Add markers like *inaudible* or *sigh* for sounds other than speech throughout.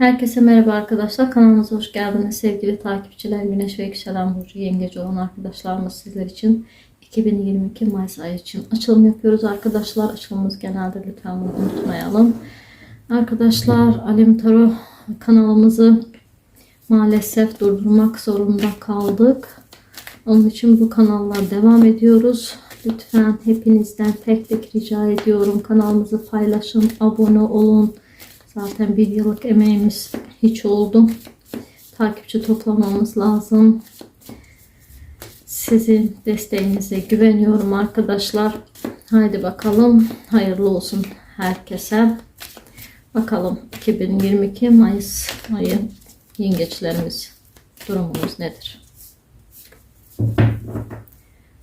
Herkese merhaba arkadaşlar. Kanalımıza hoş geldiniz. Sevgili takipçiler, Güneş ve Yükselen Burcu Yengeci olan arkadaşlarımız sizler için 2022 Mayıs ayı için açılım yapıyoruz arkadaşlar. Açılımımız genelde lütfen bunu unutmayalım. Arkadaşlar Alem Taro kanalımızı maalesef durdurmak zorunda kaldık. Onun için bu kanallar devam ediyoruz. Lütfen hepinizden tek tek rica ediyorum. Kanalımızı paylaşın, abone olun. Zaten bir yıllık emeğimiz hiç oldu. Takipçi toplamamız lazım. Sizin desteğinize güveniyorum arkadaşlar. Haydi bakalım. Hayırlı olsun herkese. Bakalım 2022 Mayıs ayı yengeçlerimiz durumunuz nedir?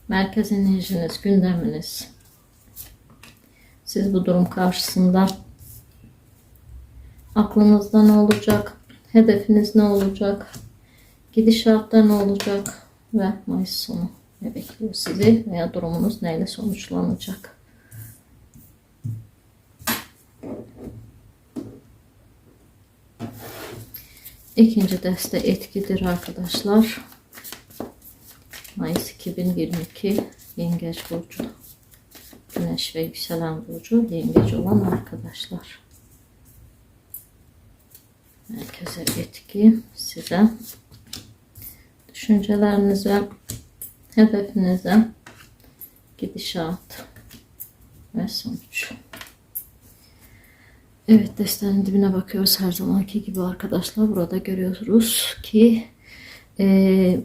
Merkez enerjiniz, gündeminiz. Siz bu durum karşısında aklınızda ne olacak? Hedefiniz ne olacak? Gidişatta ne olacak? Ve Mayıs sonu ne bekliyor sizi? Veya durumunuz neyle sonuçlanacak? İkinci deste etkidir arkadaşlar. Mayıs 2022 Yengeç Burcu. Güneş ve yükselen burcu yengeç olan arkadaşlar. Merkeze etki size düşüncelerinize, hedefinize, gidişat ve sonuç. Evet destenin dibine bakıyoruz her zamanki gibi arkadaşlar. Burada görüyoruz ki e,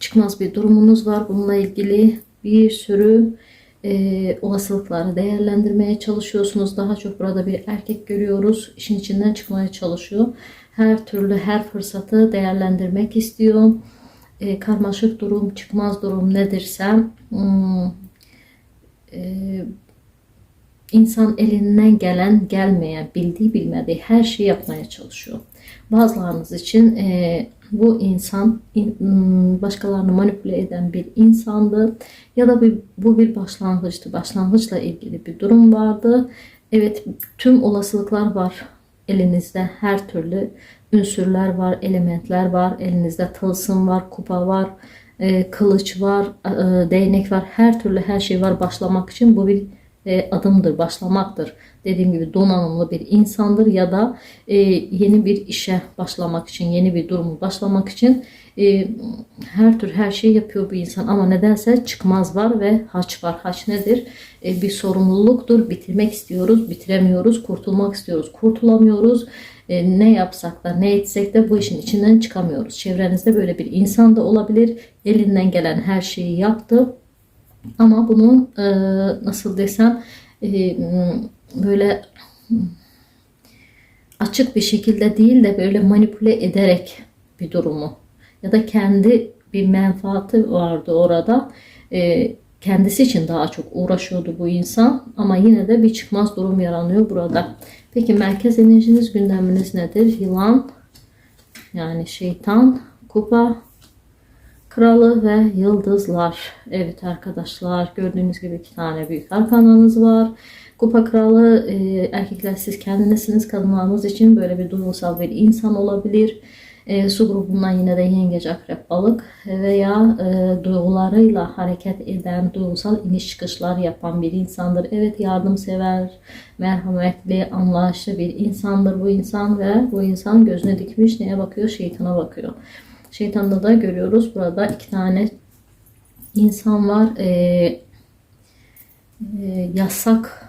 çıkmaz bir durumunuz var. Bununla ilgili bir sürü e, olasılıkları değerlendirmeye çalışıyorsunuz. Daha çok burada bir erkek görüyoruz. İşin içinden çıkmaya çalışıyor. Her türlü her fırsatı değerlendirmek istiyor. E, karmaşık durum, çıkmaz durum nedirse hmm, e, insan elinden gelen gelmeyen, bildiği bilmediği her şeyi yapmaya çalışıyor. Bazılarınız için e, bu insan in, başkalarını manipüle eden bir insandı ya da bir, bu bir başlangıçtı. Başlangıçla ilgili bir durum vardı. Evet tüm olasılıklar var elinizde her türlü ünsürler var, elementler var. Elinizde tılsım var, kupa var, e, kılıç var, e, değnek var. Her türlü her şey var başlamak için. Bu bir e, adımdır, başlamaktır. Dediğim gibi donanımlı bir insandır ya da e, yeni bir işe başlamak için, yeni bir durumu başlamak için e, her tür her şey yapıyor bu insan. Ama nedense çıkmaz var ve haç var. Haç nedir? E, bir sorumluluktur. Bitirmek istiyoruz, bitiremiyoruz. Kurtulmak istiyoruz, kurtulamıyoruz. E, ne yapsak da ne etsek de bu işin içinden çıkamıyoruz. Çevrenizde böyle bir insan da olabilir. Elinden gelen her şeyi yaptı ama bunu e, nasıl desem e, böyle açık bir şekilde değil de böyle manipüle ederek bir durumu ya da kendi bir menfaati vardı orada. E, kendisi için daha çok uğraşıyordu bu insan ama yine de bir çıkmaz durum yaranıyor burada. Peki merkez enerjiniz gündeminiz nedir? Yılan yani şeytan, kupa, Kralı ve Yıldızlar. Evet arkadaşlar gördüğünüz gibi iki tane büyük arkananız var. Kupa Kralı e, erkekler siz kendinizsiniz. Kadınlarınız için böyle bir duygusal bir insan olabilir. E, su grubundan yine de yengeç, akrep, balık veya e, duygularıyla hareket eden, duygusal iniş çıkışlar yapan bir insandır. Evet yardımsever, merhametli, anlayışlı bir insandır bu insan ve bu insan gözüne dikmiş neye bakıyor? Şeytana bakıyor. Şeytanda da görüyoruz. Burada iki tane insan var. Ee, e, yasak e,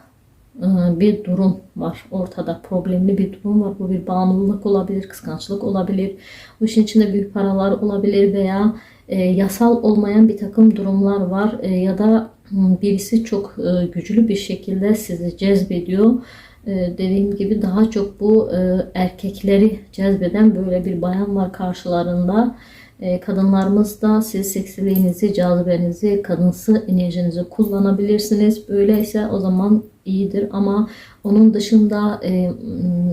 bir durum var ortada. Problemli bir durum var. Bu bir bağımlılık olabilir, kıskançlık olabilir. Bu işin içinde büyük paralar olabilir veya e, yasal olmayan bir takım durumlar var. E, ya da birisi çok e, güçlü bir şekilde sizi cezbediyor ee, dediğim gibi daha çok bu erkekleri cezbeden böyle bir bayan var karşılarında. Kadınlarımız da siz seksiliğinizi, cazibenizi, kadınsı enerjinizi kullanabilirsiniz. Böyleyse o zaman iyidir ama onun dışında e,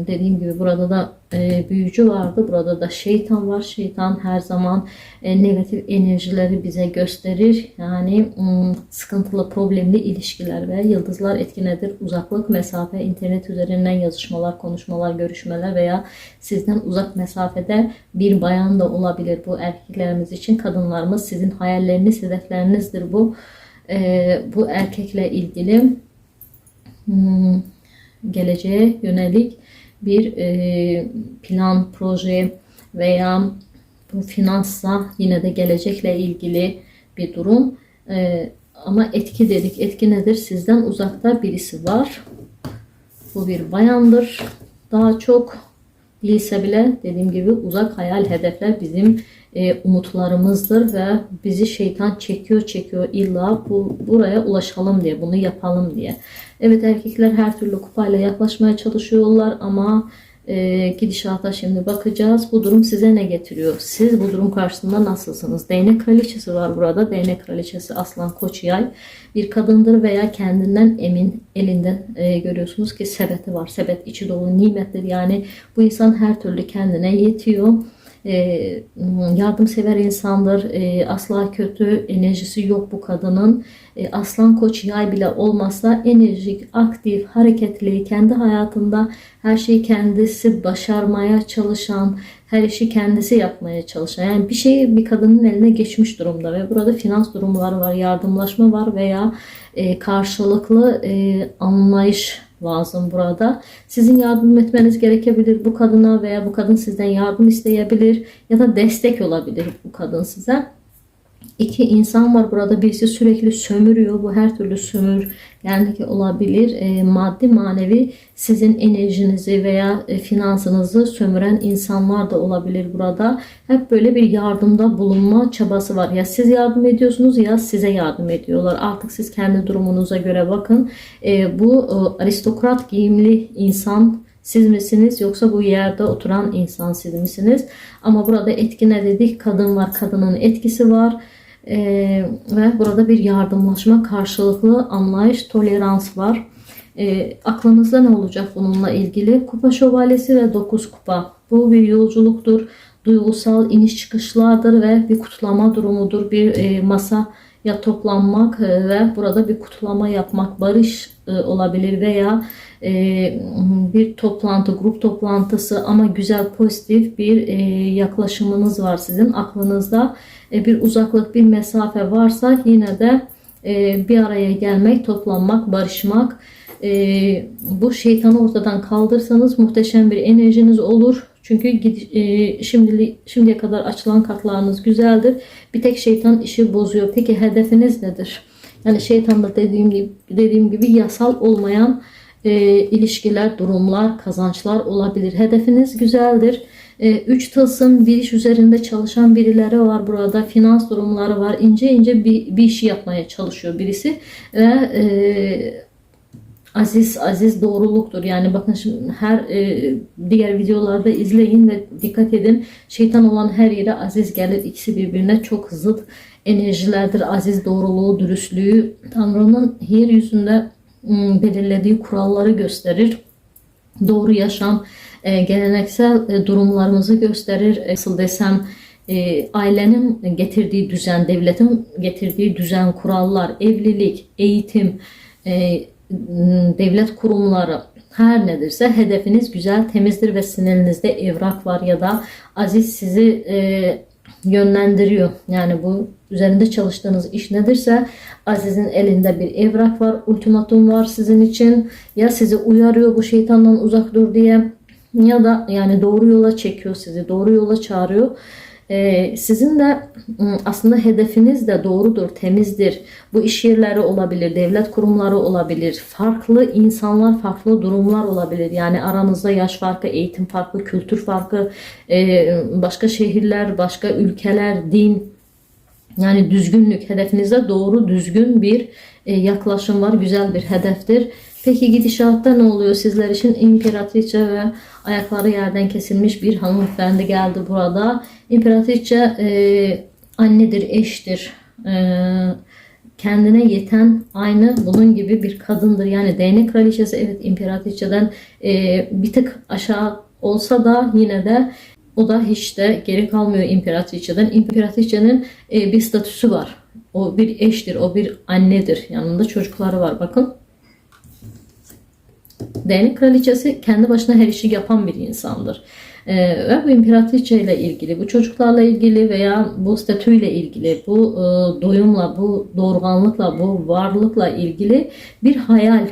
dediğim gibi burada da e, büyücü vardı. Burada da şeytan var. Şeytan her zaman e, negatif enerjileri bize gösterir. Yani m, sıkıntılı, problemli ilişkiler ve yıldızlar etkinedir. Uzaklık, mesafe, internet üzerinden yazışmalar, konuşmalar, görüşmeler veya sizden uzak mesafede bir bayan da olabilir. Bu erkeklerimiz için kadınlarımız sizin hayalleriniz, hedeflerinizdir bu. E, bu erkekle ilgili geleceğe yönelik bir e, plan, proje veya bu finansla yine de gelecekle ilgili bir durum. E, ama etki dedik. Etki nedir? Sizden uzakta birisi var. Bu bir bayandır. Daha çok değilse bile dediğim gibi uzak hayal hedefler bizim e, umutlarımızdır ve bizi şeytan çekiyor çekiyor illa bu buraya ulaşalım diye bunu yapalım diye. Evet erkekler her türlü kupayla yaklaşmaya çalışıyorlar ama e, gidişata şimdi bakacağız. Bu durum size ne getiriyor? Siz bu durum karşısında nasılsınız? Değnek kraliçesi var burada. Değnek kraliçesi aslan koç yay bir kadındır veya kendinden emin elinde e, görüyorsunuz ki sebeti var. Sebet içi dolu nimettir. Yani bu insan her türlü kendine yetiyor yardımsever insandır. E, asla kötü enerjisi yok bu kadının. E, aslan koç yay bile olmazsa enerjik, aktif, hareketli, kendi hayatında her şeyi kendisi başarmaya çalışan, her işi kendisi yapmaya çalışan. Yani bir şey bir kadının eline geçmiş durumda ve burada finans durumları var, yardımlaşma var veya e, karşılıklı e, anlayış lazım burada. Sizin yardım etmeniz gerekebilir bu kadına veya bu kadın sizden yardım isteyebilir ya da destek olabilir bu kadın size. İki insan var burada birisi sürekli sömürüyor. Bu her türlü sömür yani olabilir. E, maddi manevi sizin enerjinizi veya e, finansınızı sömüren insanlar da olabilir burada. Hep böyle bir yardımda bulunma çabası var. Ya siz yardım ediyorsunuz ya size yardım ediyorlar. Artık siz kendi durumunuza göre bakın. E, bu e, aristokrat giyimli insan siz misiniz yoksa bu yerde oturan insan siz misiniz? Ama burada etki ne dedik? Kadın var, kadının etkisi var. Ee, ve burada bir yardımlaşma, karşılıklı anlayış, tolerans var. Ee, aklınızda ne olacak bununla ilgili? Kupa şövalyesi ve dokuz kupa. Bu bir yolculuktur. Duygusal iniş çıkışlardır ve bir kutlama durumudur. Bir e, masa ya toplanmak e, ve burada bir kutlama yapmak, barış e, olabilir veya e, bir toplantı, grup toplantısı ama güzel, pozitif bir yaklaşımınız var sizin aklınızda. Bir uzaklık, bir mesafe varsa yine de bir araya gelmek, toplanmak, barışmak. Bu şeytanı ortadan kaldırsanız muhteşem bir enerjiniz olur. Çünkü şimdi şimdiye kadar açılan kartlarınız güzeldir. Bir tek şeytan işi bozuyor. Peki hedefiniz nedir? Yani şeytanla dediğim gibi, dediğim gibi yasal olmayan e, ilişkiler, durumlar, kazançlar olabilir. Hedefiniz güzeldir. E, üç tılsım bir iş üzerinde çalışan birileri var burada. Finans durumları var. İnce ince bir, bir işi yapmaya çalışıyor birisi. Ve e, aziz aziz doğruluktur. Yani bakın şimdi her e, diğer videolarda izleyin ve dikkat edin. Şeytan olan her yere aziz gelir. İkisi birbirine çok zıt enerjilerdir. Aziz doğruluğu, dürüstlüğü Tanrı'nın yeryüzünde belirlediği kuralları gösterir. Doğru yaşam, e, geleneksel e, durumlarımızı gösterir. E, nasıl desem ailenin getirdiği düzen, devletin getirdiği düzen, kurallar, evlilik, eğitim, devlet kurumları her nedirse hedefiniz güzel, temizdir ve sinirinizde evrak var ya da aziz sizi yönlendiriyor. Yani bu üzerinde çalıştığınız iş nedirse Aziz'in elinde bir evrak var, ultimatum var sizin için. Ya sizi uyarıyor bu şeytandan uzak dur diye ya da yani doğru yola çekiyor sizi, doğru yola çağırıyor. Ee, sizin de ıı, aslında hedefiniz de doğrudur, temizdir. Bu iş yerleri olabilir, devlet kurumları olabilir, farklı insanlar, farklı durumlar olabilir. Yani aranızda yaş farkı, eğitim farkı, kültür farkı, e, başka şehirler, başka ülkeler, din, yani düzgünlük hedefinizde doğru düzgün bir e, yaklaşım var. Güzel bir hedeftir. Peki gidişatta ne oluyor sizler için? İmperatriçe ve ayakları yerden kesilmiş bir hanımefendi geldi burada. İmperatriçe e, annedir, eştir. E, kendine yeten aynı bunun gibi bir kadındır. Yani değnek kraliçesi evet imparatoriçeden e, bir tık aşağı olsa da yine de o da hiç de geri kalmıyor imparatoriçeden. İmparatoriçenin e, bir statüsü var. O bir eştir, o bir annedir. Yanında çocukları var. Bakın Değnek kraliçesi kendi başına her işi yapan bir insandır. Ee, ve bu imparatoriçe ile ilgili, bu çocuklarla ilgili veya bu statüyle ilgili, bu e, doyumla, bu doğurganlıkla, bu varlıkla ilgili bir hayal,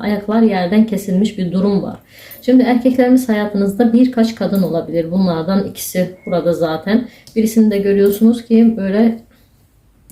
ayaklar yerden kesilmiş bir durum var. Şimdi erkeklerimiz hayatınızda birkaç kadın olabilir. Bunlardan ikisi burada zaten. Birisini de görüyorsunuz ki böyle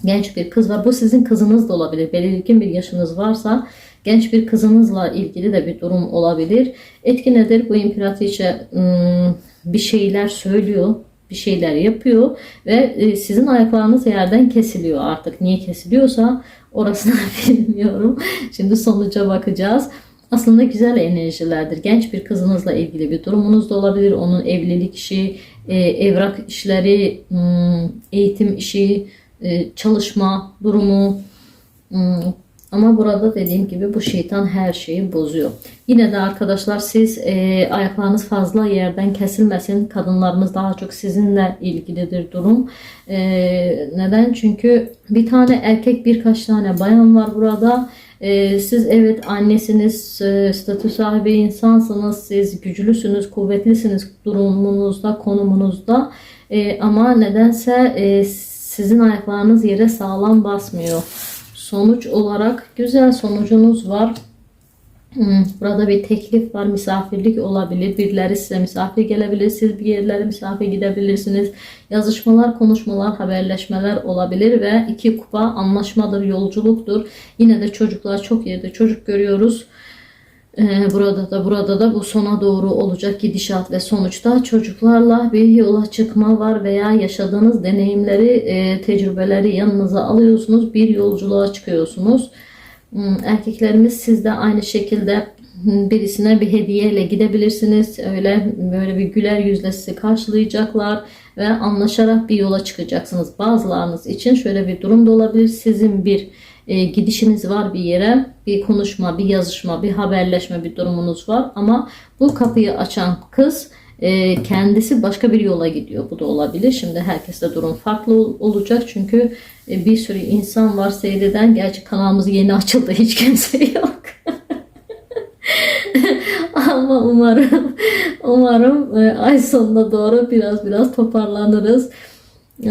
genç bir kız var. Bu sizin kızınız da olabilir. Belirgin bir yaşınız varsa genç bir kızınızla ilgili de bir durum olabilir. Etki nedir? Bu imparatoriçe ım, bir şeyler söylüyor, bir şeyler yapıyor ve e, sizin ayaklarınız yerden kesiliyor artık. Niye kesiliyorsa orasını *laughs* bilmiyorum. Şimdi sonuca bakacağız. Aslında güzel enerjilerdir. Genç bir kızınızla ilgili bir durumunuz da olabilir. Onun evlilik işi, e, evrak işleri, ım, eğitim işi, e, çalışma durumu, ım, ama burada dediğim gibi bu şeytan her şeyi bozuyor. Yine de arkadaşlar siz e, ayaklarınız fazla yerden kesilmesin. Kadınlarımız daha çok sizinle ilgilidir durum. E, neden? Çünkü bir tane erkek birkaç tane bayan var burada. E, siz evet annesiniz, e, statü sahibi insansınız, siz güçlüsünüz, kuvvetlisiniz durumunuzda, konumunuzda. E, ama nedense e, sizin ayaklarınız yere sağlam basmıyor. Sonuç olarak güzel sonucunuz var. Hmm, Burada bir teklif var. Misafirlik olabilir. Birileri size misafir gelebilir. Siz bir yerlere misafir gidebilirsiniz. Yazışmalar, konuşmalar, haberleşmeler olabilir ve iki kupa anlaşmadır, yolculuktur. Yine de çocuklar çok yerde çocuk görüyoruz. Ee, burada da burada da bu sona doğru olacak gidişat ve sonuçta çocuklarla bir yola çıkma var veya yaşadığınız deneyimleri, e, tecrübeleri yanınıza alıyorsunuz. Bir yolculuğa çıkıyorsunuz. Hmm, Erkeklerimiz siz de aynı şekilde hmm, birisine bir hediyeyle gidebilirsiniz. Öyle böyle bir güler yüzle sizi karşılayacaklar ve anlaşarak bir yola çıkacaksınız. Bazılarınız için şöyle bir durum da olabilir. Sizin bir e, gidişiniz var bir yere, bir konuşma, bir yazışma, bir haberleşme bir durumunuz var ama bu kapıyı açan kız e, kendisi başka bir yola gidiyor. Bu da olabilir. Şimdi herkeste durum farklı ol- olacak çünkü e, bir sürü insan var seyreden. Gerçi kanalımız yeni açıldı. *laughs* Hiç kimse yok. *laughs* Ama umarım umarım e, ay sonuna doğru biraz biraz toparlanırız. Ee,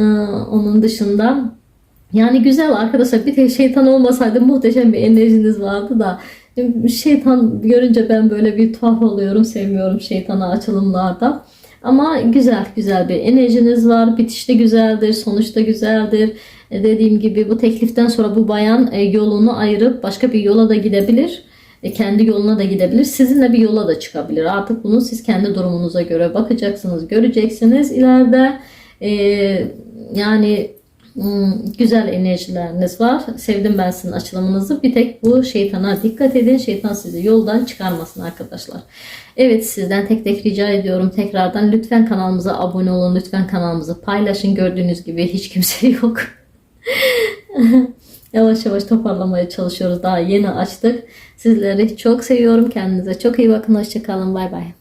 Onun dışında yani güzel arkadaşlar bir tek şeytan olmasaydı muhteşem bir enerjiniz vardı da şeytan görünce ben böyle bir tuhaf oluyorum. Sevmiyorum şeytanı açılımlarda. Ama güzel güzel bir enerjiniz var. Bitişte güzeldir, sonuçta güzeldir. E, dediğim gibi bu tekliften sonra bu bayan e, yolunu ayırıp başka bir yola da gidebilir. E, kendi yoluna da gidebilir. Sizinle bir yola da çıkabilir. Artık bunu siz kendi durumunuza göre bakacaksınız, göreceksiniz ileride. Yani güzel enerjileriniz var. Sevdim ben sizin açılımınızı. Bir tek bu şeytana dikkat edin. Şeytan sizi yoldan çıkarmasın arkadaşlar. Evet sizden tek tek rica ediyorum tekrardan lütfen kanalımıza abone olun. Lütfen kanalımızı paylaşın. Gördüğünüz gibi hiç kimse *laughs* yok. yavaş yavaş toparlamaya çalışıyoruz. Daha yeni açtık. Sizleri çok seviyorum. Kendinize çok iyi bakın. Hoşçakalın. Bay bay.